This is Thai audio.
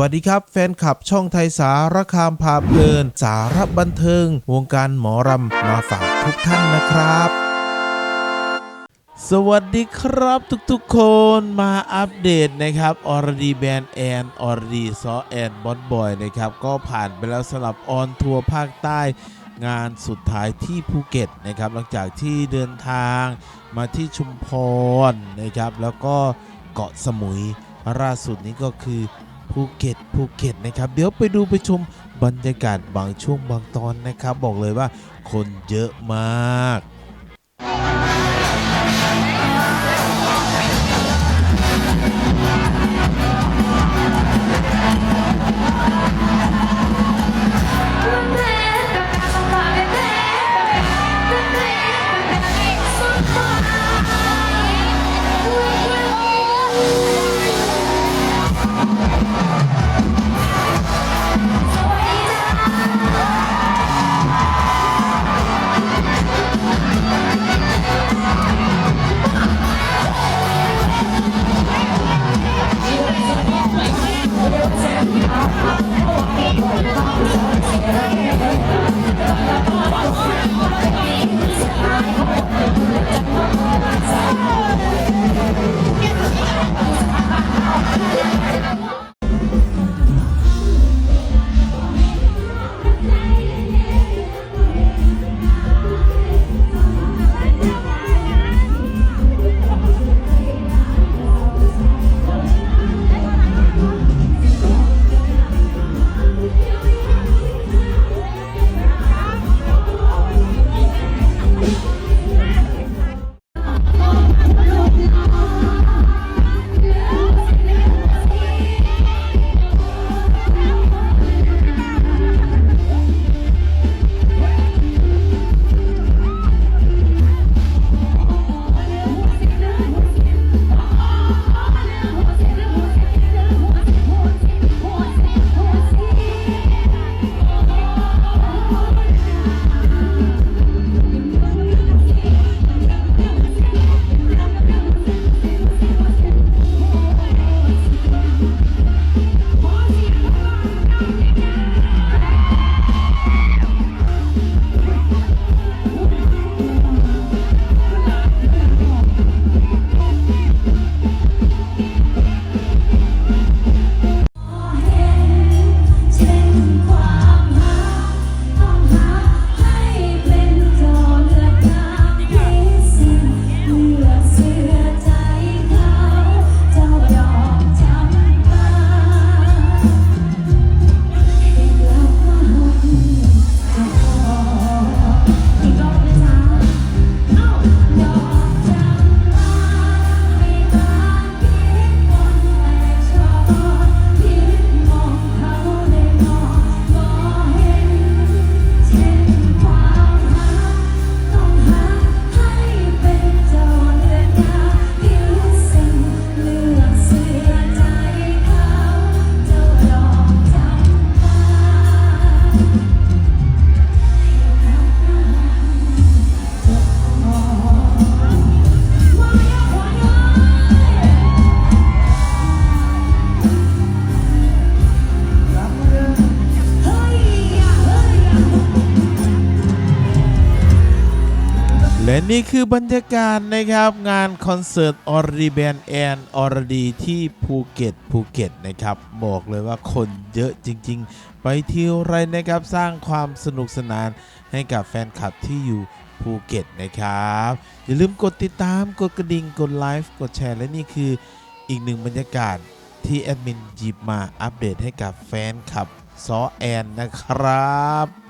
วัสดีครับ แฟนคลับช่องไทยสารคามพาเพลิน สารบันเทิง วงการหมอรำมาฝากทุกท่านนะครับ สวัสดีครับทุกๆคนมาอัปเดตนะครับออร์ดีแบนแอนออร์ดีซอแอนบอสบอยนะครับ ก็ผ่านไปแล้วสลับออนทัวร์ภาคใต้งานสุดท้ายที่ภูเก็ตนะครับ หลังจากที่เดินทางมาที่ชุมพรนะครับ แล้วก็เกาะสมุยล่าสุดนี้ก็คือ ภูเก็ตภูเก็ตนะครับเดี๋ยวไปดูไปชมบรรยากาศบางช่วงบางตอนนะครับ บอกเลยว่าคนเยอะมาก เและนี่คือบรรยากาศนะครับงานคอนเสิร์ตออรีแบนแอนออรดีที่ภูเก็ตภูเก็ตนะครับบอกเลยว่าคนเยอะจริง ๆ ไปเที่ยวไรนะครับสร้างความสนุกสนานให้กับแฟนคลับที่อยู่ภูเก็ตนะครับ อย่าลืมกดติดตามกดกระดิ่งกดไลฟ์กดแชร์และนี่คืออีกหนึ่งบรรยากาศที่แอดมินหยิบมาอัปเดตให้กับแฟนคลับซอแอนนะครับ